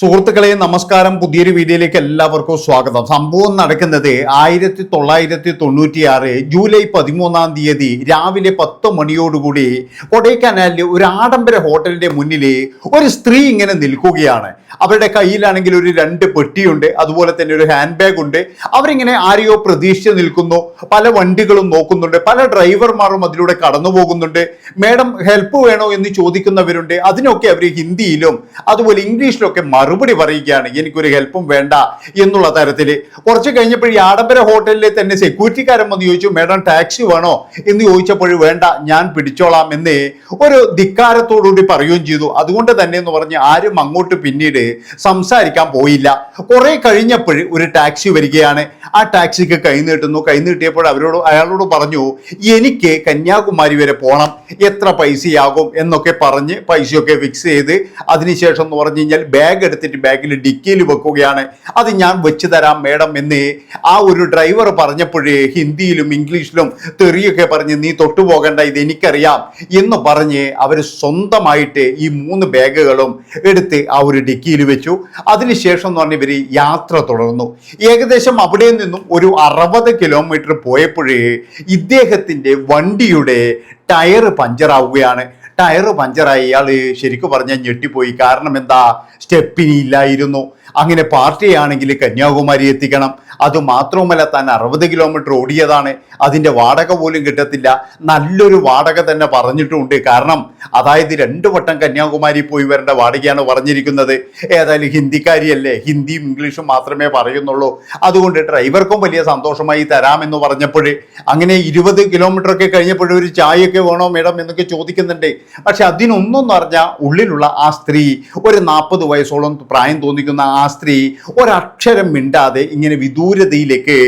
സുഹൃത്തുക്കളെ നമസ്കാരം. പുതിയൊരു വീഡിയോയിലേക്ക് എല്ലാവർക്കും സ്വാഗതം. സംഭവം നടക്കുന്നത് ആയിരത്തി തൊള്ളായിരത്തി തൊണ്ണൂറ്റിയാറ് ജൂലൈ പതിമൂന്നാം തീയതി രാവിലെ പത്ത് മണിയോടുകൂടി കൊടൈക്കനാലിലെ ഒരു ആഡംബര ഹോട്ടലിന്റെ മുന്നിൽ ഒരു സ്ത്രീ ഇങ്ങനെ നിൽക്കുകയാണ്. അവരുടെ കയ്യിലാണെങ്കിൽ ഒരു രണ്ട് പെട്ടിയുണ്ട് അതുപോലെ തന്നെ ഒരു ഹാൻഡ് ബാഗ് ഉണ്ട്. അവരിങ്ങനെ ആരെയോ പ്രതീക്ഷിച്ച് നിൽക്കുന്നു. പല വണ്ടികളും നോക്കുന്നുണ്ട് പല ഡ്രൈവർമാരും അതിലൂടെ കടന്നു പോകുന്നുണ്ട്. മേഡം ഹെൽപ്പ് വേണോ? എന്ന് ചോദിക്കുന്നവരുണ്ട്. അതിനൊക്കെ അവർ ഹിന്ദിയിലും അതുപോലെ ഇംഗ്ലീഷിലൊക്കെ മറുപടി പറയുകയാണ് എനിക്കൊരു ഹെൽപ്പും വേണ്ട എന്നുള്ള തരത്തിൽ. കുറച്ച് കഴിഞ്ഞപ്പോൾ ഈ ആഡംബര ഹോട്ടലിലെ തന്നെ സെക്യൂരിറ്റിക്കാരൻ വന്ന് ചോദിച്ചു മേഡം ടാക്സി വേണോ? എന്ന് ചോദിച്ചപ്പോൾ വേണ്ട ഞാൻ പിടിച്ചോളാം എന്ന് ഒരു ധിക്കാരത്തോടുകൂടി പറയുകയും ചെയ്തു. അതുകൊണ്ട് തന്നെ എന്ന് പറഞ്ഞ് ആരും അങ്ങോട്ട് പിന്നീട് സംസാരിക്കാൻ പോയില്ല. കുറെ കഴിഞ്ഞപ്പോൾ ഒരു ടാക്സി വരികയാണ്. ആ ടാക്സിക്ക് കൈ നീട്ടുന്നു. കൈ നീട്ടിയപ്പോൾ അവരോട് അയാളോട് പറഞ്ഞു എനിക്ക് കന്യാകുമാരി വരെ പോകണം എത്ര പൈസയാകും? എന്നൊക്കെ പറഞ്ഞ് പൈസയൊക്കെ ഫിക്സ് ചെയ്ത് അതിനുശേഷം എന്ന് പറഞ്ഞു കഴിഞ്ഞാൽ ബാഗ് എടുത്തിട്ട് ബാഗിൽ ഡിക്കിയിൽ വെക്കുകയാണ്. അത് ഞാൻ വെച്ച് തരാം മേഡം എന്ന് ആ ഒരു ഡ്രൈവർ പറഞ്ഞപ്പോഴേ ഹിന്ദിയിലും ഇംഗ്ലീഷിലും തെറിയൊക്കെ പറഞ്ഞ് നീ തൊട്ടുപോകണ്ട ഇത് എനിക്കറിയാം എന്ന് പറഞ്ഞ് അവർ സ്വന്തമായിട്ട് ഈ മൂന്ന് ബാഗുകളും എടുത്ത് ആ ഒരു ഡിക്കിയിൽ വെച്ചു. അതിനുശേഷം എന്ന് പറഞ്ഞ ഇവർ യാത്ര തുടർന്നു. ഏകദേശം അവിടെ നിന്നും ഒരു അറുപത് കിലോമീറ്റർ പോയപ്പോഴേ ഇദ്ദേഹത്തിന്റെ വണ്ടിയുടെ ടയർ പഞ്ചറാവുകയാണ്. ടയർ പഞ്ചറായി. ഇയാൾ ശരിക്കും പറഞ്ഞാൽ ഞെട്ടിപ്പോയി. കാരണം എന്താ? സ്റ്റെപ്പിനി ഇല്ലായിരുന്നു. അങ്ങനെ പാർട്ടിയാണെങ്കിൽ കന്യാകുമാരി എത്തിക്കണം. അത് മാത്രവുമല്ല താൻ അറുപത് കിലോമീറ്റർ ഓടിയതാണ്. അതിന്റെ വാടക പോലും കിട്ടത്തില്ല. നല്ലൊരു വാടക തന്നെ പറഞ്ഞിട്ടുണ്ട്. കാരണം അതായത് രണ്ട് വട്ടം കന്യാകുമാരി പോയി വരേണ്ട വാടകയാണ് പറഞ്ഞിരിക്കുന്നത്. ഏതായാലും ഹിന്ദിക്കാരിയല്ലേ? ഹിന്ദിയും ഇംഗ്ലീഷും മാത്രമേ പറയുന്നുള്ളൂ. അതുകൊണ്ട് ഡ്രൈവർക്കും വലിയ സന്തോഷമായി തരാമെന്ന് പറഞ്ഞപ്പോൾ അങ്ങനെ ഇരുപത് കിലോമീറ്റർ ഒക്കെ കഴിഞ്ഞപ്പോൾ ഒരു ചായയൊക്കെ വേണോ മേഡം എന്നൊക്കെ ചോദിക്കുന്നുണ്ട്. പക്ഷെ അതിനൊന്നും പറഞ്ഞാൽ ഉള്ളിലുള്ള ആ സ്ത്രീ ഒരു നാൽപ്പത് വയസ്സോളം പ്രായം തോന്നിക്കുന്ന ആ സ്ത്രീ ഒരക്ഷരം മിണ്ടാതെ ഇങ്ങനെ വിദൂരതയിലേക്ക്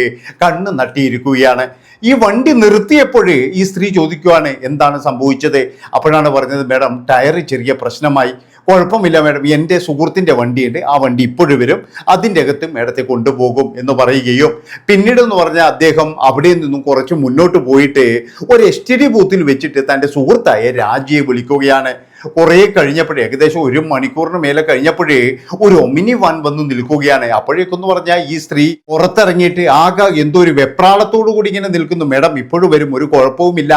കണ്ണ് നട്ടിയിരിക്കുകയാണ്. ഈ വണ്ടി നിർത്തിയപ്പോഴേ ഈ സ്ത്രീ ചോദിക്കുവാണ് എന്താണ് സംഭവിച്ചത്? അപ്പോഴാണ് പറഞ്ഞത് മേഡം ടയർ ചെറിയ പ്രശ്നമായി. കുഴപ്പമില്ല മേഡം. എന്റെ സുഹൃത്തിന്റെ വണ്ടിയുണ്ട്. ആ വണ്ടി ഇപ്പോഴും വരും. അതിന്റെ അകത്ത് മേഡത്തെ കൊണ്ടുപോകും എന്ന് പറയുകയും പിന്നീട് എന്ന് പറഞ്ഞാൽ അദ്ദേഹം അവിടെ നിന്നും കുറച്ച് മുന്നോട്ട് പോയിട്ട് ഒരു എസ് ടി ഡി ബൂത്തിൽ വെച്ചിട്ട് തന്റെ സുഹൃത്തായ രാജിയെ വിളിക്കുകയാണ്. കുറേ കഴിഞ്ഞപ്പോഴേ ഏകദേശം ഒരു മണിക്കൂറിന് മേലെ കഴിഞ്ഞപ്പോഴേ ഒരു ഒമിനി വൻ വന്ന് നിൽക്കുകയാണ്. അപ്പോഴേക്കെന്ന് പറഞ്ഞാൽ ഈ സ്ത്രീ പുറത്തിറങ്ങിയിട്ട് ആകെ എന്തോ ഒരു വെപ്രാളത്തോടു കൂടി ഇങ്ങനെ നിൽക്കുന്നു. മേഡം ഇപ്പോഴും വരും ഒരു കുഴപ്പവുമില്ല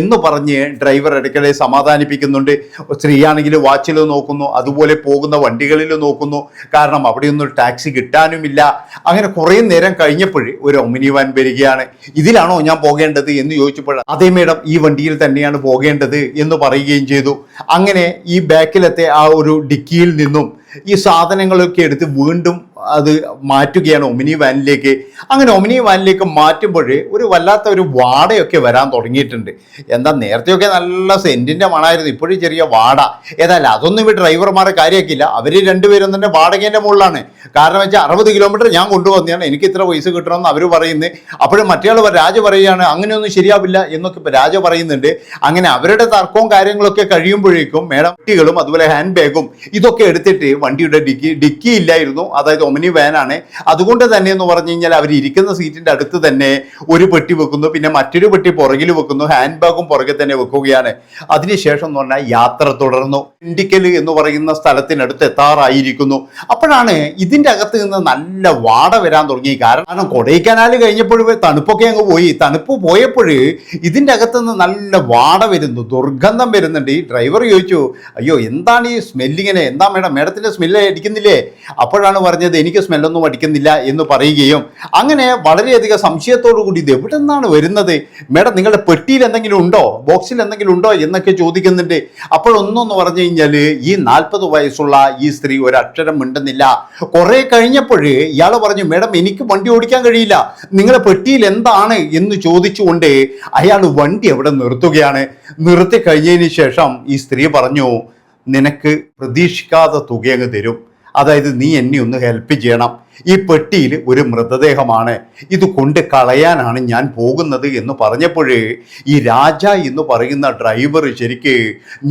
എന്ന് പറഞ്ഞ് ഡ്രൈവർ ഇടയ്ക്കിടെ സമാധാനിപ്പിക്കുന്നുണ്ട്. സ്ത്രീയാണെങ്കിൽ വാച്ചിൽ നോക്കുന്നു അതുപോലെ പോകുന്ന വണ്ടികളിൽ നോക്കുന്നു. കാരണം അവിടെയൊന്നും ടാക്സി കിട്ടാനുമില്ല. അങ്ങനെ കുറേ നേരം കഴിഞ്ഞപ്പോഴേ ഒരു ഒമിനി വാൻ വരികയാണ്. ഇതിലാണോ ഞാൻ പോകേണ്ടത്? എന്ന് ചോദിച്ചപ്പോൾ അതേ മേഡം ഈ വണ്ടിയിൽ തന്നെയാണ് പോകേണ്ടത് എന്ന് പറയുകയും ചെയ്തു. അങ്ങനെ ഈ ബാക്കിലത്തെ ആ ഒരു ഡിക്കിയിൽ നിന്നും ഈ സാധനങ്ങളൊക്കെ എടുത്ത് വീണ്ടും അത് മാറ്റുകയാണ് ഒമിനി വാനിലേക്ക്. അങ്ങനെ ഒമിനി വാനിലേക്ക് മാറ്റുമ്പോൾ ഒരു വല്ലാത്ത ഒരു വാടയൊക്കെ വരാൻ തുടങ്ങിയിട്ടുണ്ട്. എന്താ നേരത്തെയൊക്കെ നല്ല സെന്റിന്റെ മണമായിരുന്നു ഇപ്പോഴും ചെറിയ വാട. ഏതായാലും അതൊന്നും ഇവിടെ ഡ്രൈവർമാരെ കാര്യമാക്കില്ല അവർ രണ്ടുപേരും തന്നെ വാടകേന്റെ മുകളിലാണ്. കാരണം വെച്ചാൽ അറുപത് കിലോമീറ്റർ ഞാൻ കൊണ്ടുവന്നതാണ് എനിക്ക് ഇത്ര പൈസ കിട്ടണമെന്ന് അവർ പറയുന്നത്. അപ്പോഴും മറ്റേ രാജ പറയുകയാണ് അങ്ങനെയൊന്നും ശരിയാവില്ല എന്നൊക്കെ ഇപ്പോൾ രാജ പറയുന്നുണ്ട്. അങ്ങനെ അവരുടെ തർക്കവും കാര്യങ്ങളൊക്കെ കഴിയുമ്പോഴേക്കും മേഡം കുട്ടികളും അതുപോലെ ഹാൻഡ് ബാഗും ഇതൊക്കെ എടുത്തിട്ട് വണ്ടിയുടെ ഡിക്കി ഡിക്കി ഇല്ലായിരുന്നു. അതായത് ഒമിനി വാനാണ്. അതുകൊണ്ട് തന്നെ എന്ന് പറഞ്ഞു കഴിഞ്ഞാൽ അവർ ഇരിക്കുന്ന സീറ്റിന്റെ അടുത്ത് തന്നെ ഒരു പെട്ടി വെക്കുന്നു. പിന്നെ മറ്റൊരു പെട്ടി പുറകിൽ വെക്കുന്നു. ഹാൻഡ് ബാഗും പുറകെ തന്നെ വെക്കുകയാണ്. അതിനുശേഷം എന്ന് പറഞ്ഞാൽ യാത്ര തുടർന്നു. ഇൻഡിക്കൽ എന്ന് പറയുന്ന സ്ഥലത്തിനടുത്ത് എത്താറായിരിക്കുന്നു. അപ്പോഴാണ് ഇതിന്റെ അകത്ത് നിന്ന് നല്ല വാട വരാൻ തുടങ്ങി. കാരണം കൊടൈക്കനാൽ കഴിഞ്ഞപ്പോൾ തണുപ്പൊക്കെ അങ്ങ് പോയി. തണുപ്പ് പോയപ്പോൾ ഇതിന്റെ അകത്ത് നിന്ന് നല്ല വാട വരുന്നു. ദുർഗന്ധം വരുന്നുണ്ട്. ഈ ഡ്രൈവർ ചോദിച്ചു അയ്യോ എന്താണ് ഈ സ്മെല്ലിങ്ങനെ? എന്താ മേഡം? മേഡത്തിന്റെ സ്മെല്ല് അടിക്കുന്നില്ലേ അപ്പോഴാണ് പറഞ്ഞത് എനിക്ക് സ്മെല്ലൊന്നും അടിക്കുന്നില്ല എന്ന് പറയുകയും അങ്ങനെ വളരെയധികം സംശയത്തോടു കൂടി ഇത് എവിടെ നിന്നാണ് വരുന്നത്? മേഡം നിങ്ങളുടെ പെട്ടിയിൽ എന്തെങ്കിലും ഉണ്ടോ? ബോക്സിൽ എന്തെങ്കിലും ഉണ്ടോ എന്നൊക്കെ ചോദിക്കുന്നുണ്ട്. അപ്പോഴൊന്നെന്ന് പറഞ്ഞു കഴിഞ്ഞാൽ ഈ നാൽപ്പത് വയസ്സുള്ള ഈ സ്ത്രീ ഒരക്ഷരം മിണ്ടുന്നില്ല. കുറെ കഴിഞ്ഞപ്പോൾ ഇയാൾ പറഞ്ഞു മേഡം എനിക്ക് വണ്ടി ഓടിക്കാൻ കഴിയില്ല. നിങ്ങളുടെ പെട്ടിയിൽ എന്താണ്? എന്ന് ചോദിച്ചുകൊണ്ട് അയാൾ വണ്ടി എവിടെ നിർത്തുകയാണ്. നിർത്തി കഴിഞ്ഞതിന് ശേഷം ഈ സ്ത്രീ പറഞ്ഞു നിനക്ക് പ്രതീക്ഷിക്കാത്ത തുക അങ്ങ് തരും. അതായത് നീ എന്നെ ഒന്ന് ഹെൽപ്പ് ചെയ്യണം. ഈ പെട്ടിയിൽ ഒരു മൃതദേഹമാണ്. ഇത് കൊണ്ട് കളയാനാണ് ഞാൻ പോകുന്നത് എന്ന് പറഞ്ഞപ്പോഴേ ഈ രാജ എന്ന് പറയുന്ന ഡ്രൈവർ ശരിക്ക്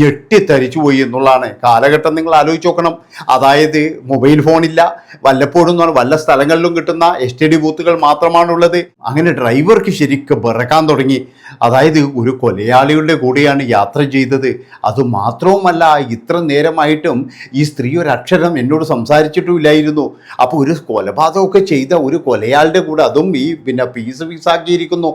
ഞെട്ടിത്തരിച്ചു പോയി എന്നുള്ളതാണ്. കാലഘട്ടം നിങ്ങൾ ആലോചിച്ച് നോക്കണം. അതായത് മൊബൈൽ ഫോണില്ല വല്ലപ്പോഴും എന്ന് വല്ല സ്ഥലങ്ങളിലും കിട്ടുന്ന എസ് ടി ഡി ബൂത്തുകൾ മാത്രമാണുള്ളത്. അങ്ങനെ ഡ്രൈവർക്ക് ശരിക്ക് വിറക്കാൻ തുടങ്ങി. അതായത് ഒരു കൊലയാളിയുടെ കൂടെയാണ് യാത്ര ചെയ്തത്. അത് മാത്രവുമല്ല ഇത്ര നേരമായിട്ടും ഈ സ്ത്രീ ഒരു അക്ഷരം എന്നോട് സംസാരിച്ചിട്ടുമില്ലായിരുന്നു. അപ്പോൾ ഒരു കൊലപാതകമൊക്കെ ചെയ്ത ഒരു കൊലയാളുടെ കൂടെ അതും ഈ പിന്നെ പീസ് പീസാക്കിയിരിക്കുന്നു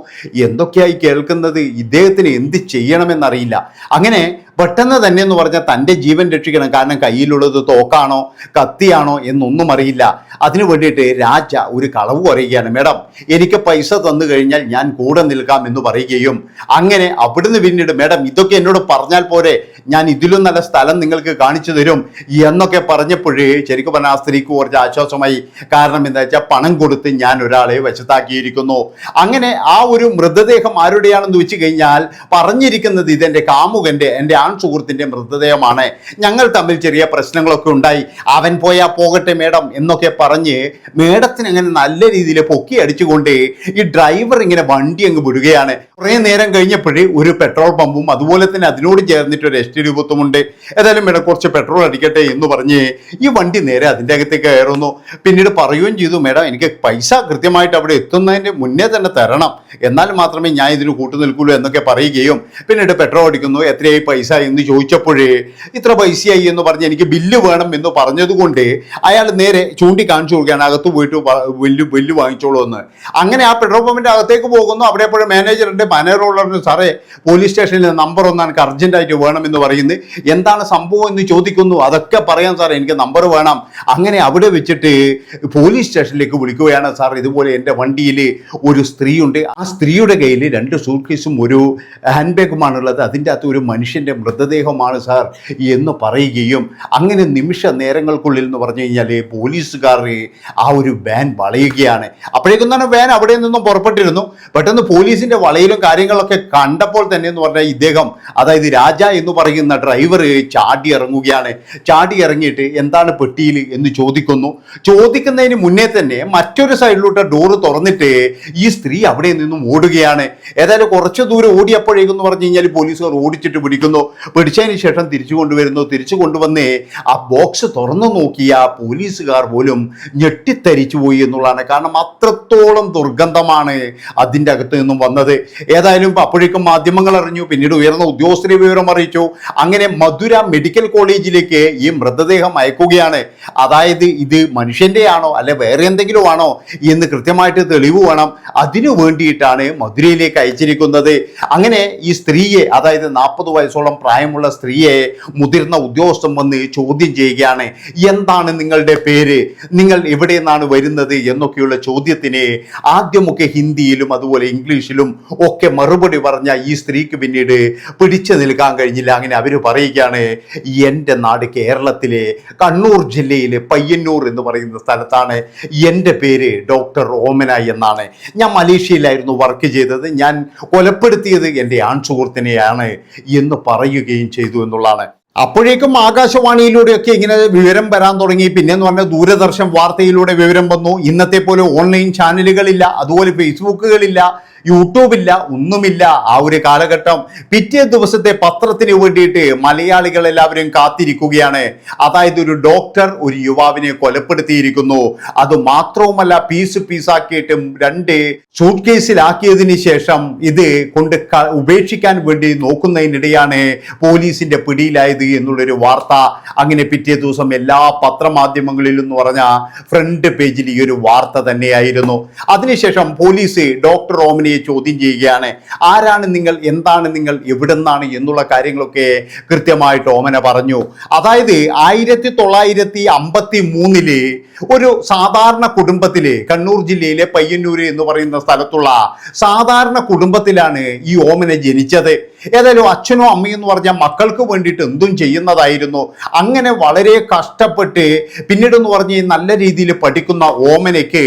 എന്തൊക്കെയായി കേൾക്കുന്നത്? ഇദ്ദേഹത്തിന് എന്ത് ചെയ്യണമെന്നറിയില്ല. അങ്ങനെ പെട്ടെന്ന് തന്നെ എന്ന് പറഞ്ഞാൽ തന്റെ ജീവൻ രക്ഷിക്കണം. കാരണം കയ്യിലുള്ളത് തോക്കാണോ കത്തിയാണോ എന്നൊന്നും അറിയില്ല. അതിനു വേണ്ടിയിട്ട് രാജ ഒരു കളവ് പറയുകയാണ്. മേഡം എനിക്ക് പൈസ തന്നു കഴിഞ്ഞാൽ ഞാൻ കൂടെ നിൽക്കാം എന്ന് പറയുകയും അങ്ങനെ അവിടുന്ന് പിന്നീട് മേഡം ഇതൊക്കെ എന്നോട് പറഞ്ഞാൽ പോരെ. ഞാൻ ഇതിലും നല്ല സ്ഥലം നിങ്ങൾക്ക് കാണിച്ചു തരും എന്നൊക്കെ പറഞ്ഞപ്പോഴേ ശരിക്കും പറഞ്ഞാൽ ആ സ്ത്രീക്ക് കുറച്ച് ആശ്വാസമായി. കാരണം എന്താ വെച്ചാൽ പണം കൊടുത്ത് ഞാൻ ഒരാളെ വശത്താക്കിയിരിക്കുന്നു. അങ്ങനെ ആ ഒരു മൃതദേഹം ആരുടെയാണെന്ന് വെച്ച് കഴിഞ്ഞാൽ പറഞ്ഞിരിക്കുന്നത് ഇതെന്റെ കാമുകന്റെ എന്റെ ആൺ സുഹൃത്തിന്റെ മൃതദേഹമാണ്. ഞങ്ങൾ തമ്മിൽ ചെറിയ പ്രശ്നങ്ങളൊക്കെ ഉണ്ടായി. അവൻ പോയാൽ പോകട്ടെ മേഡം എന്നൊക്കെ പറഞ്ഞ് മേഡത്തിന് അങ്ങനെ നല്ല രീതിയിൽ പൊക്കി അടിച്ചുകൊണ്ട് ഈ ഡ്രൈവർ ഇങ്ങനെ വണ്ടി അങ്ങ് വിടുകയാണ്. കുറേ നേരം കഴിഞ്ഞപ്പോഴേ ഒരു പെട്രോൾ പമ്പും അതുപോലെ തന്നെ അതിനോട് ചേർന്നിട്ട് ഒരു എസ്റ്റി രൂപത്വമുണ്ട്. ഏതായാലും മേഡം കുറച്ച് പെട്രോൾ അടിക്കട്ടെ എന്ന് പറഞ്ഞ് ഈ വണ്ടി നേരെ അതിന്റെ അകത്തേക്ക് കയറുന്നു. പിന്നീട് പറയുകയും ചെയ്തു മേഡം എനിക്ക് പൈസ കൃത്യമായിട്ട് അവിടെ എത്തുന്നതിന്റെ മുന്നേ തന്നെ തരണം. എന്നാൽ മാത്രമേ ഞാൻ ഇതിന് കൂട്ടുനിൽക്കുള്ളൂ എന്നൊക്കെ പറയുകയും പിന്നീട് പെട്രോൾ അടിക്കുന്നു. എത്രയായി പൈസ? എന്ന് ചോദിച്ചപ്പോഴേ ഇത്ര പൈസയായി എന്ന് പറഞ്ഞ് എനിക്ക് ബില്ല് വേണം എന്ന് പറഞ്ഞതുകൊണ്ട് അയാൾ നേരെ ചൂണ്ടിക്കാണിച്ചു കൊടുക്കുകയാണ് അകത്ത് പോയിട്ട് ബില്ല് ബില്ല് വാങ്ങിച്ചോളൂ എന്ന്. അങ്ങനെ ആ പെട്രോൾ പമ്പിന്റെ അകത്തേക്ക് പോകുന്നു. അവിടെ എപ്പോഴും മാനേജറുണ്ട് മാനേജറോട് സാറേ പോലീസ് സ്റ്റേഷനിൽ നമ്പർ ഒന്ന് എനിക്ക് അർജന്റായിട്ട് എന്ന് പറയുന്നു. എന്താണ് സംഭവം എന്ന് ചോദിക്കുന്നു. അതൊക്കെ പറയാം സാറേ എനിക്ക് നമ്പർ വേണം. അങ്ങനെ അവിടെ വെച്ചിട്ട് പോലീസ് സ്റ്റേഷനിലേക്ക് വിളിക്കുകയാണ് സാർ ഇതുപോലെ എന്റെ വണ്ടിയിൽ ഒരു സ്ത്രീയുണ്ട്. ആ സ്ത്രീയുടെ കയ്യിൽ രണ്ട് സൂട്ട് കേസും ഒരു ഹാൻഡ് ബാഗുമാണുള്ളത്. അതിന്റെ അകത്ത് ഒരു മനുഷ്യന്റെ മൃതദേഹമാണ് സാർ എന്ന് പറയുകയും അങ്ങനെ നിമിഷ നേരങ്ങൾക്കുള്ളിൽ എന്ന് പറഞ്ഞു കഴിഞ്ഞാൽ പോലീസുകാർ ആ ഒരു വാൻ വളയുകയാണ്. അപ്പോഴേക്കും തന്നെ വാൻ അവിടെ നിന്നും പുറപ്പെട്ടിരുന്നു. പെട്ടെന്ന് പോലീസിന്റെ വളയിലും കാര്യങ്ങളൊക്കെ കണ്ടപ്പോൾ തന്നെ എന്ന് പറഞ്ഞാൽ ഇദ്ദേഹം അതായത് രാജ എന്ന് പറയുന്ന ഡ്രൈവർ ചാടി ഇറങ്ങുകയാണ്. ചാടി ഇറങ്ങിയിട്ട് എന്താണ് പെട്ടിയിൽ എന്ന് ചോദിക്കുന്നു. ചോദിക്കുന്നതിന് മുന്നേ തന്നെ മറ്റൊരു സൈഡിലോട്ട് ഡോറ് തുറന്നിട്ട് ഈ സ്ത്രീ അവിടെ നിന്നും ഓടുകയാണ്. ഏതായാലും കുറച്ച് ദൂരം ഓടിയപ്പോഴേക്കും എന്ന് പറഞ്ഞു കഴിഞ്ഞാൽ പോലീസുകാർ ഓടിച്ചിട്ട് പിടിക്കുന്നു. പിടിച്ചതിന് ശേഷം തിരിച്ചു കൊണ്ടുവരുന്നു. തിരിച്ചു കൊണ്ടുവന്ന് ആ ബോക്സ് തുറന്നു നോക്കിയ പോലീസുകാർ പോലും ഞെട്ടിത്തരിച്ചു പോയി എന്നുള്ളതാണ്. കാരണം അത്രത്തോളം ദുർഗന്ധമാണ് അതിന്റെ അകത്ത് നിന്നും വന്നത്. ഏതായാലും അപ്പോഴേക്കും മാധ്യമങ്ങൾ അറിഞ്ഞു. പിന്നീട് ഉയർന്ന ഉദ്യോഗസ്ഥരെ വിവരം അറിയിച്ചു. അങ്ങനെ മധുര മെഡിക്കൽ കോളേജിലേക്ക് ഈ മൃതദേഹം അയക്കുകയാണ്. അതായത് ഇത് മനുഷ്യന്റെ ആണോ അല്ലെ വേറെ എന്തെങ്കിലും ആണോ എന്ന് കൃത്യമായിട്ട് തെളിവ് വേണം. അതിനു വേണ്ടിയിട്ടാണ് മധുരയിലേക്ക് അയച്ചിരിക്കുന്നത്. അങ്ങനെ ഈ സ്ത്രീയെ അതായത് നാൽപ്പത് വയസ്സോളം പ്രായമുള്ള സ്ത്രീയെ മുതിർന്ന ഉദ്യോഗസ്ഥൻ വന്ന് ചോദ്യം ചെയ്യുകയാണ് എന്താണ് നിങ്ങളുടെ പേര്? നിങ്ങൾ എവിടെ നിന്നാണ് വരുന്നത്? എന്നൊക്കെയുള്ള ചോദ്യത്തിന് ആദ്യമൊക്കെ ഹിന്ദിയിലും അതുപോലെ ഇംഗ്ലീഷിലും ഒക്കെ മറുപടി പറഞ്ഞ ഈ സ്ത്രീക്ക് പിന്നീട് പിടിച്ചു നിൽക്കാൻ കഴിഞ്ഞില്ല. അങ്ങനെ അവർ പറയുകയാണ് എന്റെ നാട് കേരളത്തിലെ കണ്ണൂർ ജില്ലയിലെ പയ്യന്നൂർ എന്ന് പറയുന്ന സ്ഥലത്താണ് എന്റെ പേര് ഡോക്ടർ ഓമന എന്നാണ്. ഞാൻ മലേഷ്യയിലായിരുന്നു വർക്ക് ചെയ്തത്. ഞാൻ കൊലപ്പെടുത്തിയത് എന്റെ ആൺ സുഹൃത്തിനെയാണ് എന്ന് പറയുകയും ചെയ്തു എന്നുള്ളതാണ് അപ്പോഴേക്കും ആകാശവാണിയിലൂടെയൊക്കെ ഇങ്ങനെ വിവരം വരാൻ തുടങ്ങി. പിന്നെന്ന് പറഞ്ഞാൽ ദൂരദർശൻ വാർത്തയിലൂടെ വിവരം വന്നു. ഇന്നത്തെ പോലെ ഓൺലൈൻ ചാനലുകളില്ല അതുപോലെ ഫേസ്ബുക്കുകളില്ല യൂട്യൂബില്ല ഒന്നുമില്ല. ആ ഒരു കാലഘട്ടം പിറ്റേ ദിവസത്തെ പത്രത്തിന് വേണ്ടിയിട്ട് മലയാളികൾ എല്ലാവരും കാത്തിരിക്കുകയാണ്. അതായത് ഒരു ഡോക്ടർ ഒരു യുവാവിനെ കൊലപ്പെടുത്തിയിരിക്കുന്നു. അത് മാത്രവുമല്ല പീസ് പീസാക്കിയിട്ടും രണ്ട് സൂട്ട് കേസിലാക്കിയതിന് ശേഷം ഇത് കൊണ്ട് ഉപേക്ഷിക്കാൻ വേണ്ടി നോക്കുന്നതിനിടെയാണ് പോലീസിന്റെ പിടിയിലായത്. എന്നുള്ളൊരു വാർത്ത അങ്ങനെ പിറ്റേ ദിവസം എല്ലാ പത്രമാധ്യമങ്ങളിലും എന്ന് പറഞ്ഞ ഫ്രണ്ട് പേജിൽ ഈ ഒരു വാർത്ത തന്നെയായിരുന്നു. അതിനുശേഷം പോലീസ് ഡോക്ടർ ഓമിനിയെ ചോദ്യം ചെയ്യുകയാണ്. ആരാണ് നിങ്ങൾ? എന്താണ് നിങ്ങൾ? എവിടുന്നാണ്? എന്നുള്ള കാര്യങ്ങളൊക്കെ കൃത്യമായിട്ട് ഓമന പറഞ്ഞു. അതായത് ആയിരത്തി തൊള്ളായിരത്തി അമ്പത്തി മൂന്നിൽ ഒരു സാധാരണ കുടുംബത്തിൽ കണ്ണൂർ ജില്ലയിലെ പയ്യന്നൂര് എന്ന് പറയുന്ന സ്ഥലത്തുള്ള സാധാരണ കുടുംബത്തിലാണ് ഈ ഓമന ജനിച്ചത്. ഏതായാലും അച്ഛനോ അമ്മയും എന്ന് പറഞ്ഞാൽ മക്കൾക്ക് വേണ്ടിയിട്ട് എന്തും ചെയ്യുന്നതായിരുന്നു. അങ്ങനെ വളരെ കഷ്ടപ്പെട്ട് പിന്നീട് എന്ന് പറഞ്ഞ് നല്ല രീതിയിൽ പഠിക്കുന്ന ഓമനയ്ക്ക്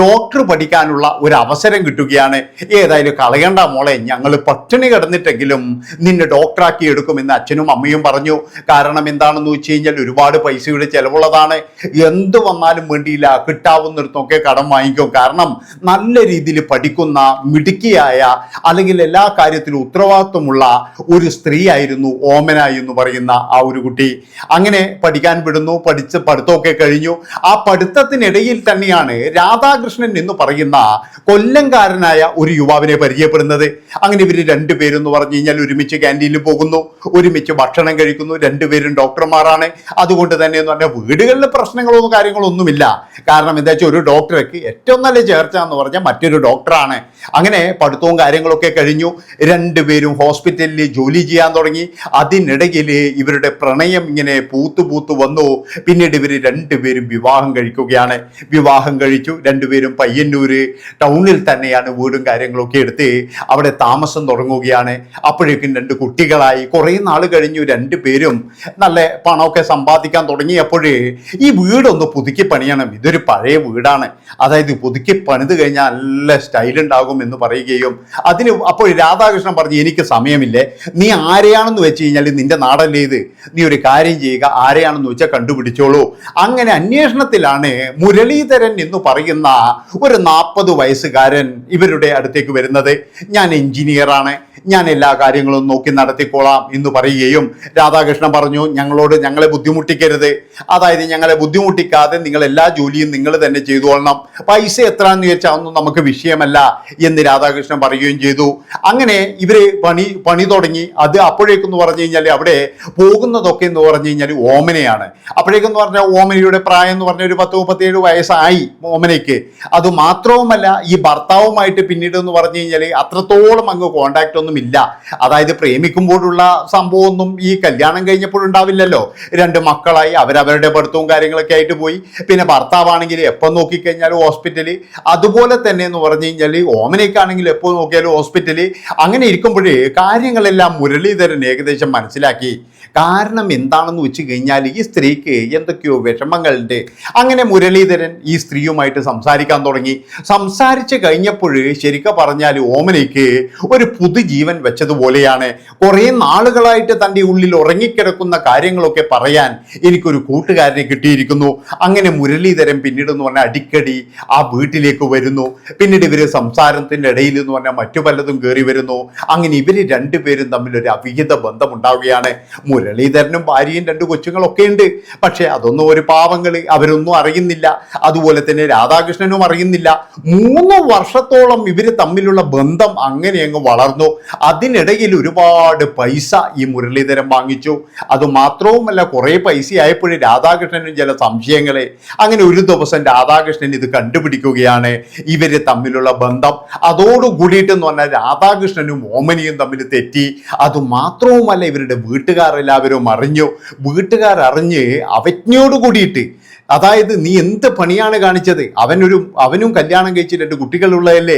ഡോക്ടർ പഠിക്കാനുള്ള ഒരു അവസരം കിട്ടുകയാണ്. ഏതായാലും കളയണ്ട മോളെ ഞങ്ങൾ പട്ടിണി കിടന്നിട്ടെങ്കിലും നിന്നെ ഡോക്ടറാക്കി എടുക്കുമെന്ന് അച്ഛനും അമ്മയും പറഞ്ഞു. കാരണം എന്താണെന്ന് വെച്ച് കഴിഞ്ഞാൽ ഒരുപാട് പൈസയുടെ ചിലവുള്ളതാണ്. എന്ത് വന്നാലും വേണ്ടിയില്ല കിട്ടാവുന്നിടത്തൊക്കെ കടം വാങ്ങിക്കും. കാരണം നല്ല രീതിയിൽ പഠിക്കുന്ന മിടുക്കിയായ അല്ലെങ്കിൽ എല്ലാ കാര്യത്തിലും ഉത്തരവാദിത്വം വയസ്സുമുള്ള ഒരു സ്ത്രീ ആയിരുന്നു ഓമന എന്ന് പറയുന്ന ആ ഒരു കുട്ടി. അങ്ങനെ പഠിക്കാൻ വിടുന്നു പഠിച്ച് പഠിത്തമൊക്കെ കഴിഞ്ഞു. ആ പഠിത്തത്തിനിടയിൽ തന്നെയാണ് രാധാകൃഷ്ണൻ എന്ന് പറയുന്ന കൊല്ലംകാരനായ ഒരു യുവാവിനെ പരിചയപ്പെടുന്നത്. അങ്ങനെ ഇവർ രണ്ടുപേരും എന്ന് പറഞ്ഞു കഴിഞ്ഞാൽ ഒരുമിച്ച് ക്യാന്റീനിൽ പോകുന്നു ഒരുമിച്ച് ഭക്ഷണം കഴിക്കുന്നു. രണ്ടുപേരും ഡോക്ടർമാരാണ്. അതുകൊണ്ട് തന്നെ എന്ന് പറഞ്ഞാൽ വീടുകളിൽ കാര്യങ്ങളോ ഒന്നുമില്ല. കാരണം എന്താ വെച്ചാൽ ഒരു ഡോക്ടർക്ക് ഏറ്റവും നല്ല ചേർച്ച എന്ന് പറഞ്ഞാൽ മറ്റൊരു ഡോക്ടറാണ്. അങ്ങനെ പഠിത്തവും കാര്യങ്ങളൊക്കെ കഴിഞ്ഞു. രണ്ടുപേരും ഹോസ്പിറ്റലിൽ ജോലി ചെയ്യാൻ തുടങ്ങി. അതിനിടയിൽ ഇവരുടെ പ്രണയം ഇങ്ങനെ പൂത്തു പൂത്തു വന്നു. പിന്നീട് ഇവർ രണ്ടുപേരും വിവാഹം കഴിക്കുകയാണ്. വിവാഹം കഴിച്ചു. രണ്ടുപേരും പയ്യന്നൂര് ടൗണിൽ തന്നെയാണ് വീടും കാര്യങ്ങളൊക്കെ എടുത്ത് അവിടെ താമസം തുടങ്ങുകയാണ്. അപ്പോഴേക്കും രണ്ട് കുട്ടികളായി. കുറേ നാൾ കഴിഞ്ഞു രണ്ടുപേരും നല്ല പണമൊക്കെ സമ്പാദിക്കാൻ തുടങ്ങിയപ്പോഴേ ഈ വീടൊന്ന് പുതുക്കി പണിയണം. ഇതൊരു പഴയ വീടാണ്. അതായത് പുതുക്കി പണിത് കഴിഞ്ഞാൽ നല്ല സ്റ്റൈൽ ഉണ്ടാകും എന്ന് പറയുകയും അതിന് അപ്പോൾ രാധാകൃഷ്ണൻ പറഞ്ഞു എനിക്ക് സമയമില്ലേ? നീ ആരെയാണെന്ന് വെച്ച് കഴിഞ്ഞാൽ നിന്റെ നാടല്ലേ ഇത്? നീ ഒരു കാര്യം ചെയ്യുക ആരെയാണെന്ന് വെച്ചാൽ കണ്ടുപിടിച്ചോളൂ. അങ്ങനെ അന്വേഷണത്തിലാണ് മുരളീധരൻ എന്ന് പറയുന്ന ഒരു നാൽപ്പത് വയസ്സുകാരൻ ഇവരുടെ അടുത്തേക്ക് വരുന്നത്. ഞാൻ എഞ്ചിനീയറാണ് ഞാൻ എല്ലാ കാര്യങ്ങളും നോക്കി നടത്തിക്കോളാം എന്ന് പറയുകയും രാധാകൃഷ്ണൻ പറഞ്ഞു ഞങ്ങളോട് ഞങ്ങളെ ബുദ്ധിമുട്ടിക്കരുത്. അതായത് ഞങ്ങളെ ബുദ്ധിമുട്ടിക്കാതെ നിങ്ങൾ എല്ലാ ജോലിയും നിങ്ങൾ തന്നെ ചെയ്തുകൊള്ളണം പൈസ എത്രയാന്ന് ചോദിച്ചാൽ ഒന്നും നമുക്ക് വിഷയമല്ല എന്ന് രാധാകൃഷ്ണൻ പറയുകയും ചെയ്തു. അങ്ങനെ ഇവർ പണി പണി തുടങ്ങി അത് അപ്പോഴേക്കെന്ന് പറഞ്ഞു കഴിഞ്ഞാൽ അവിടെ പോകുന്നതൊക്കെ എന്ന് പറഞ്ഞു കഴിഞ്ഞാൽ ഓമനയാണ്. അപ്പോഴേക്കെന്ന് പറഞ്ഞാൽ ഓമനയുടെ പ്രായം എന്ന് പറഞ്ഞാൽ ഒരു പത്ത് മുപ്പത്തിയേഴ് വയസ്സായി ഓമനയ്ക്ക്. അത് മാത്രവുമല്ല ഈ ഭർത്താവുമായിട്ട് പിന്നീട് എന്ന് പറഞ്ഞു കഴിഞ്ഞാൽ അത്രത്തോളം അങ്ങ് കോണ്ടാക്റ്റ് ഒന്നും ഇല്ല. അതായത് പ്രേമിക്കുമ്പോഴുള്ള സംഭവമൊന്നും ഈ കല്യാണം കഴിഞ്ഞപ്പോഴുണ്ടാവില്ലല്ലോ രണ്ട് മക്കളായി അവരവരുടെ പഠിത്തവും കാര്യങ്ങളൊക്കെ ആയിട്ട് പോയി. പിന്നെ ഭർത്താവാണെങ്കിൽ എപ്പോൾ നോക്കിക്കഴിഞ്ഞാൽ ഹോസ്പിറ്റലിൽ അതുപോലെ തന്നെ എന്ന് പറഞ്ഞു കഴിഞ്ഞാൽ ഓമനയ്ക്കാണെങ്കിൽ എപ്പോൾ നോക്കിയാലും ഹോസ്പിറ്റലിൽ അങ്ങനെ ഇരിക്കുമ്പോഴേ കാര്യങ്ങളെല്ലാം മുരളീധരൻ ഏകദേശം മനസ്സിലാക്കി. കാരണം എന്താണെന്ന് വെച്ച് കഴിഞ്ഞാൽ ഈ സ്ത്രീക്ക് എന്തൊക്കെയോ വിഷമങ്ങളുണ്ട്. അങ്ങനെ മുരളീധരൻ ഈ സ്ത്രീയുമായിട്ട് സംസാരിക്കാൻ തുടങ്ങി. സംസാരിച്ച് കഴിഞ്ഞപ്പോൾ ശരിക്കും പറഞ്ഞാൽ ഓമനയ്ക്ക് ഒരു പുതുജീവൻ വെച്ചതുപോലെയാണ്. കുറേ നാളുകളായിട്ട് തന്റെ ഉള്ളിൽ ഉറങ്ങിക്കിടക്കുന്ന കാര്യങ്ങളൊക്കെ പറയാൻ എനിക്കൊരു കൂട്ടുകാരനെ കിട്ടിയിരിക്കുന്നു. അങ്ങനെ മുരളീധരൻ പിന്നീട് എന്ന് പറഞ്ഞാൽ അടിക്കടി ആ വീട്ടിലേക്ക് വരുന്നു. പിന്നീട് ഇവർ സംസാരത്തിന്റെ ഇടയിൽ എന്ന് പറഞ്ഞാൽ മറ്റു പലതും കയറി വരുന്നു. അങ്ങനെ ഇവർ രണ്ടുപേരും തമ്മിൽ ഒരു അവിഹിത ബന്ധമുണ്ടാവുകയാണ്. മുരളീധരനും ഭാര്യയും രണ്ട് കൊച്ചുങ്ങളൊക്കെ ഉണ്ട്. പക്ഷേ അതൊന്നും ഒരു പാവങ്ങൾ അവരൊന്നും അറിയുന്നില്ല. അതുപോലെ തന്നെ രാധാകൃഷ്ണനും അറിയുന്നില്ല. മൂന്ന് വർഷത്തോളം ഇവർ തമ്മിലുള്ള ബന്ധം അങ്ങനെ അങ്ങ് വളർന്നു. അതിനിടയിൽ ഒരുപാട് പൈസ ഈ മുരളീധരൻ വാങ്ങിച്ചു. അത് മാത്രവുമല്ല കുറേ പൈസ ആയപ്പോഴും രാധാകൃഷ്ണനും ചില സംശയങ്ങളെ. അങ്ങനെ ഒരു ദിവസം രാധാകൃഷ്ണൻ ഇത് കണ്ടുപിടിക്കുകയാണ്. ഇവർ തമ്മിലുള്ള ബന്ധം. അതോടുകൂടിയിട്ടെന്ന് പറഞ്ഞാൽ രാധാകൃഷ്ണനും ഓമനിയും തമ്മിൽ തെറ്റി. അത് മാത്രവുമല്ല ഇവരുടെ വീട്ടുകാരെല്ലാവരും അറിഞ്ഞു. വീട്ടുകാർ അറിഞ്ഞ് അവജ്ഞയോട് കൂടിയിട്ട് അതായത് നീ എന്ത് പണിയാണ് കാണിച്ചത്? അവനൊരു അവനും കല്യാണം കഴിച്ച് രണ്ട് കുട്ടികളുള്ളതല്ലേ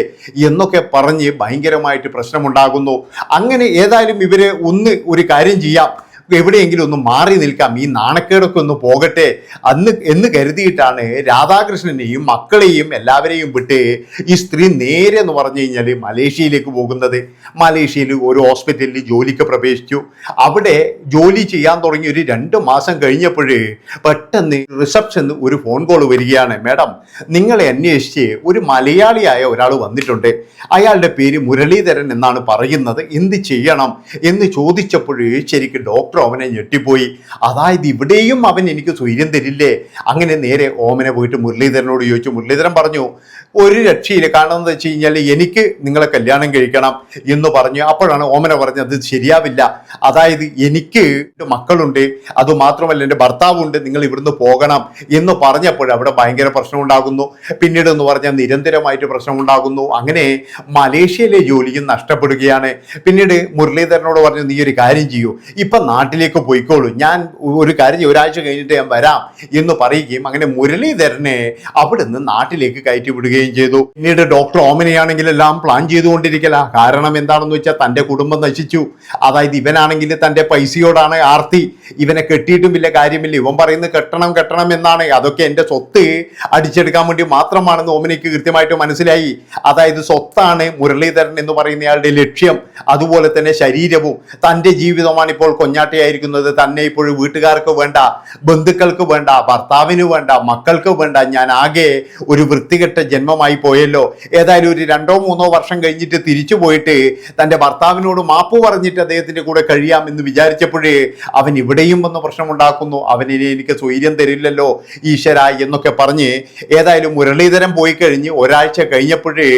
എന്നൊക്കെ പറഞ്ഞ് ഭയങ്കരമായിട്ട് പ്രശ്നമുണ്ടാകുന്നു. അങ്ങനെ ഏതായാലും ഇവരെ ഒന്ന് ഒരു കാര്യം ചെയ്യാം. എവിടെയെങ്കിലും ഒന്ന് മാറി നിൽക്കാം. ഈ നാണക്കേടൊക്കെ ഒന്ന് പോകട്ടെ അന്ന് എന്ന് കരുതിയിട്ടാണ് രാധാകൃഷ്ണനെയും മക്കളെയും എല്ലാവരെയും വിട്ട് ഈ സ്ത്രീ നേരെ എന്ന് പറഞ്ഞു കഴിഞ്ഞാൽ മലേഷ്യയിലേക്ക് പോകുന്നത്. മലേഷ്യയിൽ ഒരു ഹോസ്പിറ്റലിൽ ജോലിക്ക് പ്രവേശിച്ചു. അവിടെ ജോലി ചെയ്യാൻ തുടങ്ങി ഒരു രണ്ട് മാസം കഴിഞ്ഞപ്പോഴേ പെട്ടെന്ന് റിസപ്ഷന് ഒരു ഫോൺ കോൾ വരികയാണ്. മാഡം നിങ്ങളെ അന്വേഷിച്ച് ഒരു മലയാളിയായ ഒരാൾ വന്നിട്ടുണ്ട്. അയാളുടെ പേര് മുരളീധരൻ എന്നാണ് പറയുന്നത്. എന്ത് ചെയ്യണം? എന്ന് ചോദിച്ചപ്പോഴേ ശരിക്കും ഡോക്ടർ അവനെ ഞെട്ടിപ്പോയി. അതായത് ഇവിടെയും അവൻ എനിക്ക് സ്വൈര്യം തരില്ലേ? അങ്ങനെ നേരെ ഓമനെ പോയിട്ട് മുരളീധരനോട് ചോദിച്ചു. മുരളീധരൻ പറഞ്ഞു ഒരു രക്ഷയില്ല. കാരണം എന്താ വെച്ച് കഴിഞ്ഞാൽ എനിക്ക് നിങ്ങളെ കല്യാണം കഴിക്കണം എന്ന് പറഞ്ഞു അപ്പോഴാണ് ഓമന പറഞ്ഞത് അത് ശരിയാവില്ല. അതായത് എനിക്ക് മക്കളുണ്ട്. അതുമാത്രമല്ല എന്റെ ഭർത്താവുണ്ട്. നിങ്ങൾ ഇവിടുന്ന് പോകണം എന്ന് പറഞ്ഞപ്പോൾ അവിടെ ഭയങ്കര പ്രശ്നം ഉണ്ടാകുന്നു പിന്നീട് എന്ന് പറഞ്ഞാൽ നിരന്തരമായിട്ട് പ്രശ്നം ഉണ്ടാകുന്നു അങ്ങനെ മലേഷ്യയിലെ ജോലിയും നഷ്ടപ്പെടുകയാണ്. പിന്നീട് മുരളീധരനോട് പറഞ്ഞു നീ ഒരു കാര്യം ചെയ്യൂ. ഇപ്പം നാട്ടിലേക്ക് പോയിക്കോളൂ. ഞാൻ ഒരു കാര്യം ഒരാഴ്ച കഴിഞ്ഞിട്ട് ഞാൻ വരാം എന്ന് പറയുകയും അങ്ങനെ മുരളീധരനെ അവിടുന്ന് നാട്ടിലേക്ക് കയറ്റി വിടുകയും ചെയ്തു. പിന്നീട് ഡോക്ടർ ഓമനയാണെങ്കിൽ എല്ലാം പ്ലാൻ ചെയ്തുകൊണ്ടിരിക്കല. കാരണം എന്താണെന്ന് വെച്ചാൽ തന്റെ കുടുംബം നശിച്ചു. അതായത് ഇവനാണെങ്കിൽ തന്റെ പൈസയോടാണ് ആർത്തി. ഇവനെ കെട്ടിയിട്ടും വലിയ കാര്യമില്ല. ഇവൻ പറയുന്നത് കെട്ടണം കെട്ടണം എന്നാണ്. അതൊക്കെ എന്റെ സ്വത്ത്. അടിച്ചെടുക്കാൻ വേണ്ടി മാത്രമാണെന്ന് ഓമനയ്ക്ക് കൃത്യമായിട്ട് മനസ്സിലായി. അതായത് സ്വത്താണ് മുരളീധരൻ എന്ന് പറയുന്നയാളുടെ ലക്ഷ്യം. അതുപോലെ തന്നെ ശരീരവും. തന്റെ ജീവിതമാണ് ഇപ്പോൾ കൊഞ്ഞാട്ടയായിരിക്കുന്നത്. തന്നെ ഇപ്പോൾ വീട്ടുകാർക്ക് വേണ്ട ബന്ധുക്കൾക്ക് വേണ്ട ഭർത്താവിന് വേണ്ട മക്കൾക്ക് വേണ്ട. ഞാൻ ആകെ ഒരു വൃത്തികെട്ട ജന്മമായി പോയല്ലോ. ഏതായാലും ഒരു രണ്ടോ മൂന്നോ വർഷം കഴിഞ്ഞിട്ട് തിരിച്ചു പോയിട്ട് തന്റെ ഭർത്താവിനോട് മാപ്പ് പറഞ്ഞിട്ട് അദ്ദേഹത്തിന്റെ കൂടെ കഴിയാമെന്ന് വിചാരിച്ചപ്പോഴേ അവൻ ഇവിടെയും വന്ന് പ്രശ്നമുണ്ടാക്കുന്നു. അവനിനെ എനിക്ക് സ്വൈര്യം തരില്ലല്ലോ ഈശ്വര എന്നൊക്കെ പറഞ്ഞ് ഏതായാലും മുരളീധരൻ പോയി കഴിഞ്ഞ് ഒരാഴ്ച കഴിഞ്ഞപ്പോഴേ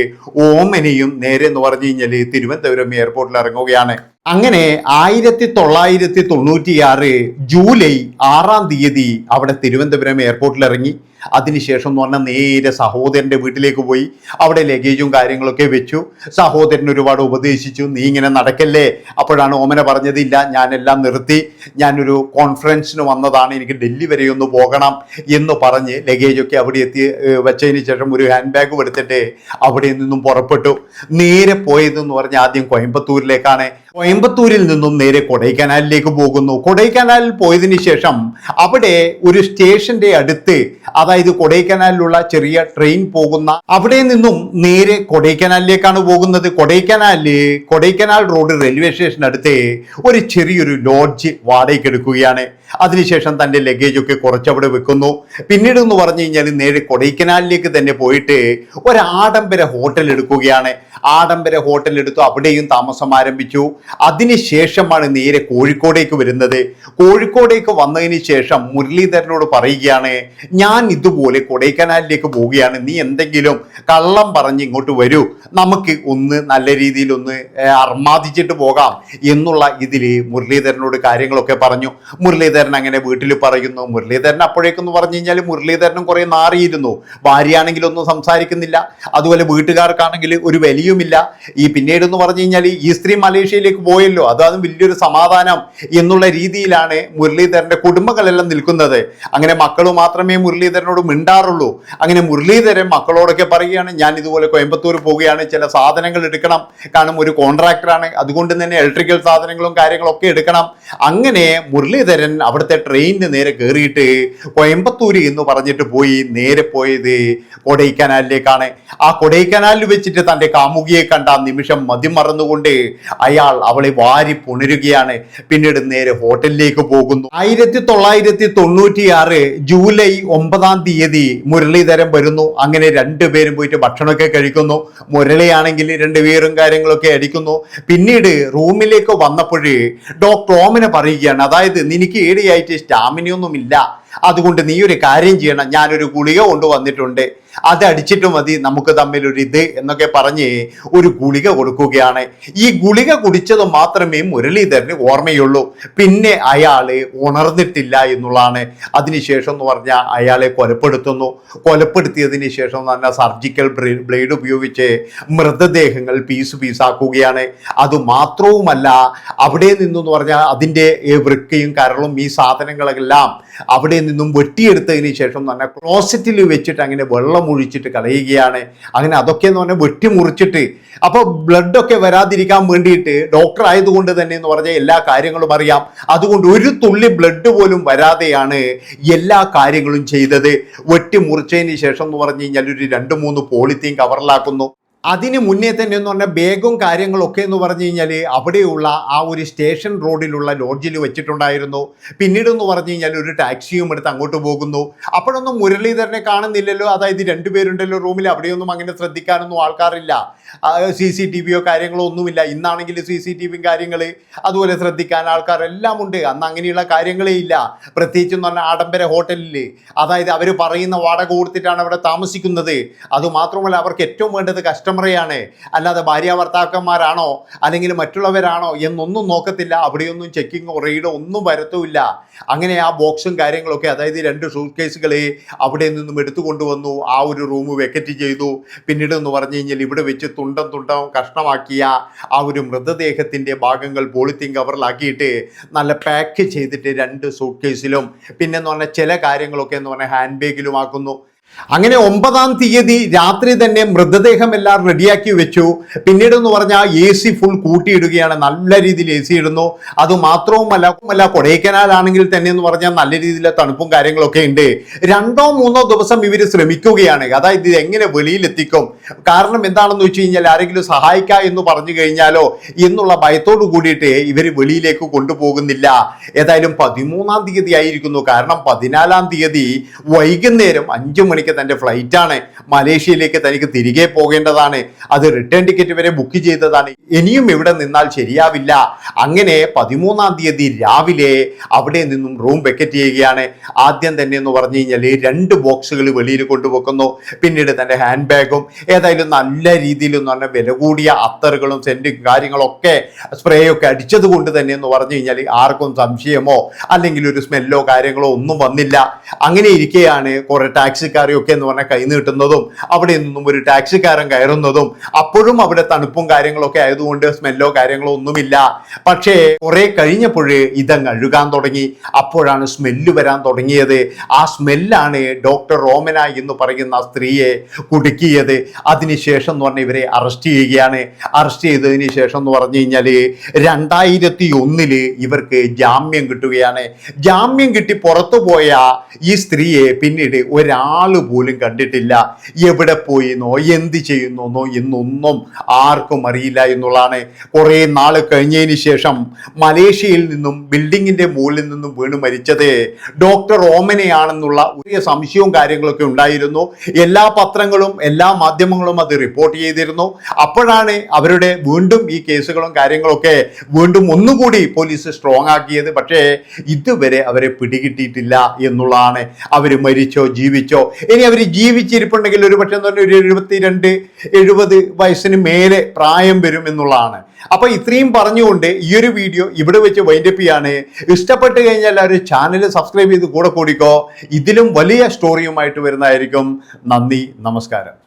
ഓമനയും നേരെ എന്ന് പറഞ്ഞു കഴിഞ്ഞാൽ തിരുവനന്തപുരം എയർപോർട്ടിൽ ഇറങ്ങുകയാണ്. അങ്ങനെ ആയിരത്തി തൊള്ളായിരത്തി തൊണ്ണൂറ്റിയാറ് ജൂലൈ ആറാം തീയതി അവിടെ തിരുവനന്തപുരം എയർപോർട്ടിൽ ഇറങ്ങി. അതിനുശേഷം എന്ന് പറഞ്ഞാൽ നേരെ സഹോദരന്റെ വീട്ടിലേക്ക് പോയി അവിടെ ലഗേജും കാര്യങ്ങളൊക്കെ വെച്ചു. സഹോദരൻ ഒരുപാട് ഉപദേശിച്ചു. നീ ഇങ്ങനെ നടക്കല്ലേ? അപ്പോഴാണ് ഓമന പറഞ്ഞതില്ല ഞാനെല്ലാം നിർത്തി. ഞാനൊരു കോൺഫറൻസിന് വന്നതാണ്. എനിക്ക് ഡൽഹി വരെ ഒന്ന് പോകണം എന്ന് പറഞ്ഞ് ലഗേജൊക്കെ അവിടെ എത്തി വെച്ചതിന് ശേഷം ഒരു ഹാൻഡ് ബാഗ് എടുത്തിട്ട് അവിടെ നിന്നും പുറപ്പെട്ടു. നേരെ പോയതെന്ന് പറഞ്ഞാൽ ആദ്യം കോയമ്പത്തൂരിലേക്കാണ്. കോയമ്പത്തൂരിൽ നിന്നും നേരെ കൊടൈക്കനാലിലേക്ക് പോകുന്നു. കൊടൈക്കനാലിൽ പോയതിനു ശേഷം അവിടെ ഒരു സ്റ്റേഷന്റെ അടുത്ത് അതായത് കൊടൈക്കനാലിലുള്ള ചെറിയ ട്രെയിൻ പോകുന്ന അവിടെ നിന്നും നേരെ കൊടൈക്കനാലിലേക്കാണ് പോകുന്നത്. കൊടൈക്കനാലിൽ കൊടൈക്കനാൽ റോഡ് റെയിൽവേ സ്റ്റേഷൻ അടുത്ത് ഒരു ചെറിയൊരു ലോഡ്ജ് വാടകയ്ക്ക് എടുക്കുകയാണ്. അതിനുശേഷം തന്റെ ലഗേജ് ഒക്കെ കുറച്ചവിടെ വെക്കുന്നു. പിന്നീട് എന്ന് പറഞ്ഞു കഴിഞ്ഞാൽ നേരെ കൊടൈക്കനാലിലേക്ക് തന്നെ പോയിട്ട് ഒരു ഹോട്ടൽ എടുക്കുകയാണ്. ആഡംബര ഹോട്ടൽ എടുത്തു അവിടെയും താമസം ആരംഭിച്ചു. അതിനുശേഷമാണ് നേരെ കോഴിക്കോടേക്ക് വരുന്നത്. കോഴിക്കോടേക്ക് വന്നതിന് ശേഷം മുരളീധരനോട് പറയുകയാണ് ഞാൻ ഇതുപോലെ കൊടൈക്കനാലിലേക്ക് പോവുകയാണ്. നീ എന്തെങ്കിലും കള്ളം പറഞ്ഞ് ഇങ്ങോട്ട് വരൂ. നമുക്ക് ഒന്ന് നല്ല രീതിയിൽ ഒന്ന് അർമാദിച്ചിട്ട് പോകാം എന്നുള്ള ഇതിൽ മുരളീധരനോട് കാര്യങ്ങളൊക്കെ പറഞ്ഞു. മുരളീധരൻ അങ്ങനെ വീട്ടിൽ പറയുന്നു. മുരളീധരൻ അപ്പോഴേക്കെന്ന് പറഞ്ഞു കഴിഞ്ഞാൽ മുരളീധരനും കുറെ നാറിയിരുന്നു. ഭാര്യയാണെങ്കിലൊന്നും സംസാരിക്കുന്നില്ല. അതുപോലെ വീട്ടുകാർക്കാണെങ്കിൽ ഒരു വിലയുമില്ല. ഈ പിന്നീട് എന്ന് പറഞ്ഞു കഴിഞ്ഞാൽ ഈ സ്ത്രീ മലേഷ്യയിലേക്ക് പോയല്ലോ. അതാണ് വലിയൊരു സമാധാനം എന്നുള്ള രീതിയിലാണ് മുരളീധരന്റെ കുടുംബങ്ങളെല്ലാം നിൽക്കുന്നത്. അങ്ങനെ മക്കൾ മാത്രമേ മുരളീധരനോട് മിണ്ടാറുള്ളൂ. അങ്ങനെ മുരളീധരൻ മക്കളോടൊക്കെ പറയുകയാണ് ഞാൻ ഇതുപോലെ കോയമ്പത്തൂർ പോവുകയാണ് ചില സാധനങ്ങൾ എടുക്കണം. കാരണം ഒരു കോൺട്രാക്ടറാണ്. അതുകൊണ്ട് തന്നെ ഇലക്ട്രിക്കൽ സാധനങ്ങളും കാര്യങ്ങളൊക്കെ എടുക്കണം. അങ്ങനെ മുരളീധരൻ അവിടുത്തെ ട്രെയിനിന് നേരെ കയറിയിട്ട് കോയമ്പത്തൂർ എന്ന് പറഞ്ഞിട്ട് പോയി നേരെ പോയത് കൊടൈക്കനാലിലേക്കാണ്. ആ കൊടൈക്കനാലിൽ വെച്ചിട്ട് തന്റെ കാമുകിയെ കണ്ട നിമിഷം മതി മറന്നുകൊണ്ട് അയാൾ അവളെ വാരി പുണരുകയാണ്. പിന്നീട് നേരെ ഹോട്ടലിലേക്ക് പോകുന്നു. ആയിരത്തി തൊള്ളായിരത്തി തൊണ്ണൂറ്റിയാറ് ജൂലൈ ഒമ്പതാം തീയതി മുരളീധരൻ വരുന്നു. അങ്ങനെ രണ്ടുപേരും പോയിട്ട് ഭക്ഷണമൊക്കെ കഴിക്കുന്നു. മുരളിയാണെങ്കിൽ രണ്ടുപേരും കാര്യങ്ങളൊക്കെ അടിക്കുന്നു. പിന്നീട് റൂമിലേക്ക് വന്നപ്പോഴേ ഡോക്ടർ ഓമിനെ പറയുകയാണ് അതായത് നിനക്ക് ഏടിയായിട്ട് സ്റ്റാമിനയൊന്നുമില്ല അതുകൊണ്ട് നീ ഒരു കാര്യം ചെയ്യണം. ഞാനൊരു ഗുളിക കൊണ്ടുവന്നിട്ടുണ്ട്. അത് അടിച്ചിട്ട് മതി നമുക്ക് തമ്മിൽ ഒരു ഇത് എന്നൊക്കെ പറഞ്ഞ് ഒരു ഗുളിക കൊടുക്കുകയാണ്. ഈ ഗുളിക കുടിച്ചത് മാത്രമേ മുരളീധരന് ഓർമ്മയുള്ളൂ. പിന്നെ അയാൾ ഉണർന്നിട്ടില്ല എന്നുള്ളതാണ്. അതിനുശേഷം എന്ന് പറഞ്ഞാൽ അയാളെ കൊലപ്പെടുത്തുന്നു. കൊലപ്പെടുത്തിയതിന് ശേഷം പറഞ്ഞാൽ സർജിക്കൽ ബ്ലേഡ് ഉപയോഗിച്ച് മൃതദേഹങ്ങൾ പീസ് പീസാക്കുകയാണ്. അത് മാത്രവുമല്ല അവിടെ നിന്നെന്ന് പറഞ്ഞാൽ അതിന്റെ വൃക്കയും കരളും ഈ സാധനങ്ങളെല്ലാം അവിടെ നിന്നും വെട്ടിയെടുത്തതിന് ശേഷം തന്നെ ക്ലോസറ്റിൽ വെച്ചിട്ട് അങ്ങനെ വെള്ളം ഒഴിച്ചിട്ട് കളയുകയാണ് അങ്ങനെ അതൊക്കെ എന്ന് പറഞ്ഞാൽ വെട്ടി മുറിച്ചിട്ട് അപ്പോൾ ബ്ലഡൊക്കെ വരാതിരിക്കാൻ വേണ്ടിയിട്ട് ഡോക്ടർ ആയതുകൊണ്ട് തന്നെ എന്ന് പറഞ്ഞാൽ എല്ലാ കാര്യങ്ങളും അറിയാം. അതുകൊണ്ട് ഒരു തുള്ളി ബ്ലഡ് പോലും വരാതെയാണ് എല്ലാ കാര്യങ്ങളും ചെയ്തത്. വെട്ടി മുറിച്ചതിന് ശേഷം എന്ന് പറഞ്ഞു കഴിഞ്ഞാൽ ഒരു രണ്ട് മൂന്ന് പോളിത്തീൻ കവറിലാക്കുന്നു അതിന് മുന്നേ തന്നെ എന്ന് പറഞ്ഞാൽ ബാഗും കാര്യങ്ങളൊക്കെ എന്ന് പറഞ്ഞു കഴിഞ്ഞാൽ അവിടെയുള്ള ആ ഒരു സ്റ്റേഷൻ റോഡിലുള്ള ലോഡ്ജിൽ വെച്ചിട്ടുണ്ടായിരുന്നു. പിന്നീട് എന്ന് പറഞ്ഞു കഴിഞ്ഞാൽ ഒരു ടാക്സിയും എടുത്ത് അങ്ങോട്ട് പോകുന്നു. അപ്പോഴൊന്നും മുരളീധരനെ കാണുന്നില്ലല്ലോ. അതായത് രണ്ടുപേരുണ്ടല്ലോ റൂമിൽ അവിടെയൊന്നും അങ്ങനെ ശ്രദ്ധിക്കാനൊന്നും ആൾക്കാരില്ല. സി സി ടി വിയോ കാര്യങ്ങളോ ഒന്നുമില്ല. ഇന്നാണെങ്കിൽ സി സി ടി വിയും കാര്യങ്ങൾ അതുപോലെ ശ്രദ്ധിക്കാൻ ആൾക്കാരെല്ലാം ഉണ്ട്. അന്ന് അങ്ങനെയുള്ള കാര്യങ്ങളേ ഇല്ല. പ്രത്യേകിച്ച് എന്ന് പറഞ്ഞാൽ ആഡംബര ഹോട്ടലിൽ അതായത് അവർ പറയുന്ന വാടക കൊടുത്തിട്ടാണ് അവിടെ താമസിക്കുന്നത്. അതുമാത്രമല്ല അവർക്ക് ഏറ്റവും വേണ്ടത് കസ്റ്റമറെയാണ് അല്ലാതെ ഭാര്യ ഭർത്താക്കന്മാരാണോ അല്ലെങ്കിൽ മറ്റുള്ളവരാണോ? എന്നൊന്നും നോക്കത്തില്ല. അവിടെയൊന്നും ചെക്കിങ്ങോ റെയ്ഡോ ഒന്നും വരത്തുമില്ല. അങ്ങനെ ആ ബോക്സും കാര്യങ്ങളൊക്കെ അതായത് രണ്ട് സൂട്ട് കേസുകളെ അവിടെ നിന്നും എടുത്തു കൊണ്ടുവന്നു ആ ഒരു റൂം വെക്കറ്റ് ചെയ്തു. പിന്നീട് എന്ന് പറഞ്ഞു കഴിഞ്ഞാൽ ഇവിടെ വെച്ച് തുണ്ടം തുണ്ടം കഷ്ണമാക്കിയ ആ ഒരു മൃതദേഹത്തിന്റെ ഭാഗങ്ങൾ പോളിത്തീൻ കവറിലാക്കിയിട്ട് നല്ല പാക്ക് ചെയ്തിട്ട് രണ്ട് സൂട്ട് കേസിലും പിന്നെ എന്ന് പറഞ്ഞാൽ ചില കാര്യങ്ങളൊക്കെ എന്ന് പറഞ്ഞാൽ ഹാൻഡ് ബാഗിലും ആക്കുന്നു. അങ്ങനെ ഒമ്പതാം തീയതി രാത്രി തന്നെ മൃതദേഹം എല്ലാം റെഡിയാക്കി വെച്ചു. പിന്നീട് എന്ന് പറഞ്ഞാൽ എ സി ഫുൾ കൂട്ടിയിടുകയാണ്. നല്ല രീതിയിൽ എ സി ഇടുന്നു. അത് മാത്രവുമല്ല കൊടൈക്കനാലാണെങ്കിൽ തന്നെ എന്ന് പറഞ്ഞാൽ നല്ല രീതിയിലെ തണുപ്പും കാര്യങ്ങളൊക്കെ ഉണ്ട്. രണ്ടോ മൂന്നോ ദിവസം ഇവർ ശ്രമിക്കുകയാണ്. അതായത് ഇത് എങ്ങനെ വെളിയിലെത്തിക്കും? കാരണം എന്താണെന്ന് വെച്ച് കഴിഞ്ഞാൽ ആരെങ്കിലും സഹായിക്കുക എന്ന് പറഞ്ഞു കഴിഞ്ഞാലോ എന്നുള്ള ഭയത്തോടു കൂടിയിട്ട് ഇവർ വെളിയിലേക്ക് കൊണ്ടുപോകുന്നില്ല. ഏതായാലും പതിമൂന്നാം തീയതി ആയിരിക്കുന്നു. കാരണം പതിനാലാം തീയതി വൈകുന്നേരം അഞ്ചു മണിക്ക് തന്റെ ഫ്ലൈറ്റാണ് മലേഷ്യയിലേക്ക് തനിക്ക് തിരികെ പോകേണ്ടതാണ്. അത് റിട്ടേൺ ടിക്കറ്റ് വരെ ബുക്ക് ചെയ്തതാണ്. ഇനിയും ഇവിടെ നിന്നാൽ ശരിയാവില്ല. അങ്ങനെ പതിമൂന്നാം തീയതി രാവിലെ അവിടെ നിന്നും റൂം വെക്കറ്റ് ചെയ്യുകയാണ്. ആദ്യം തന്നെ എന്ന് പറഞ്ഞു കഴിഞ്ഞാൽ രണ്ട് ബോക്സുകൾ വെളിയിൽ കൊണ്ടുവെക്കുന്നു. പിന്നീട് തന്റെ ഹാൻഡ് ബാഗും ഏതായാലും നല്ല രീതിയിൽ എന്ന് പറഞ്ഞാൽ വില കൂടിയ അത്തറുകളും സെന്റും കാര്യങ്ങളൊക്കെ സ്പ്രേ ഒക്കെ അടിച്ചത് കൊണ്ട് തന്നെ എന്ന് പറഞ്ഞു കഴിഞ്ഞാൽ ആർക്കും സംശയമോ അല്ലെങ്കിൽ ഒരു സ്മെല്ലോ കാര്യങ്ങളോ ഒന്നും വന്നില്ല. അങ്ങനെ ഇരിക്കുകയാണ് കുറെ ടാക്സിക്കാരെയൊക്കെ എന്ന് പറഞ്ഞാൽ കൈ നീട്ടുന്നതും അവിടെ നിന്നും ഒരു ടാക്സിക്കാരൻ കയറുന്നതും അപ്പോഴും അവിടെ തണുപ്പും കാര്യങ്ങളൊക്കെ ആയതുകൊണ്ട് സ്മെല്ലോ കാര്യങ്ങളോ ഒന്നുമില്ല. പക്ഷേ കുറെ കഴിഞ്ഞപ്പോഴേ ഇതങ്ങ് അഴുകാൻ തുടങ്ങി. അപ്പോഴാണ് സ്മെല്ല് വരാൻ തുടങ്ങിയത്. ആ സ്മെല്ലാണ് ഡോക്ടർ റോമന എന്ന് പറയുന്ന സ്ത്രീയെ കുടുക്കിയത്. അതിനുശേഷം എന്ന് പറഞ്ഞാൽ ഇവരെ അറസ്റ്റ് ചെയ്യുകയാണ്. അറസ്റ്റ് ചെയ്തതിന് ശേഷം എന്ന് പറഞ്ഞു കഴിഞ്ഞാൽ രണ്ടായിരത്തി ഒന്നിൽ ഇവർക്ക് ജാമ്യം കിട്ടുകയാണ്. ജാമ്യം കിട്ടി പുറത്തു പോയ ഈ സ്ത്രീയെ പിന്നീട് ഒരാൾ പോലും കണ്ടിട്ടില്ല. എവിടെ പോയിന്നോ എന്ത് ചെയ്യുന്നോന്നോ എന്നൊന്നും ആർക്കും അറിയില്ല എന്നുള്ളതാണ്. കുറേ നാൾ കഴിഞ്ഞതിന് ശേഷം മലേഷ്യയിൽ നിന്നും ബിൽഡിങ്ങിന്റെ മുകളിൽ നിന്നും വീണ് മരിച്ചത് ഡോക്ടർ ഓമനയാണെന്നുള്ള ഒരു സംശയവും കാര്യങ്ങളൊക്കെ ഉണ്ടായിരുന്നു. എല്ലാ പത്രങ്ങളും എല്ലാ മാധ്യമങ്ങളും അത് റിപ്പോർട്ട് ചെയ്തിരുന്നു. അപ്പോഴാണ് അവരുടെ വീണ്ടും ഈ കേസുകളും കാര്യങ്ങളൊക്കെ വീണ്ടും ഒന്നുകൂടി പോലീസ് സ്ട്രോങ് ആക്കിയത്. പക്ഷേ ഇതുവരെ അവരെ പിടികിട്ടിയിട്ടില്ല എന്നുള്ളതാണ്. അവർ മരിച്ചോ ജീവിച്ചോ ഇനി അവർ ജീവിച്ചിരിപ്പുണ്ടെങ്കിൽ ഒരു പക്ഷേ എന്ന് പറഞ്ഞാൽ ഒരു എഴുപത്തിരണ്ട് എഴുപത് വയസ്സിന് മേലെ പ്രായം വരും എന്നുള്ളതാണ്. അപ്പൊ ഇത്രയും പറഞ്ഞുകൊണ്ട് ഈ ഒരു വീഡിയോ ഇവിടെ വെച്ച് വൈൻഡപ്പ് ചെയ്യാണ്. ഇഷ്ടപ്പെട്ട് കഴിഞ്ഞാൽ ഒരു ചാനൽ സബ്സ്ക്രൈബ് ചെയ്ത് കൂടെ കൂടിക്കോ. ഇതിലും വലിയ സ്റ്റോറിയുമായിട്ട് വരുന്നതായിരിക്കും. നന്ദി നമസ്കാരം.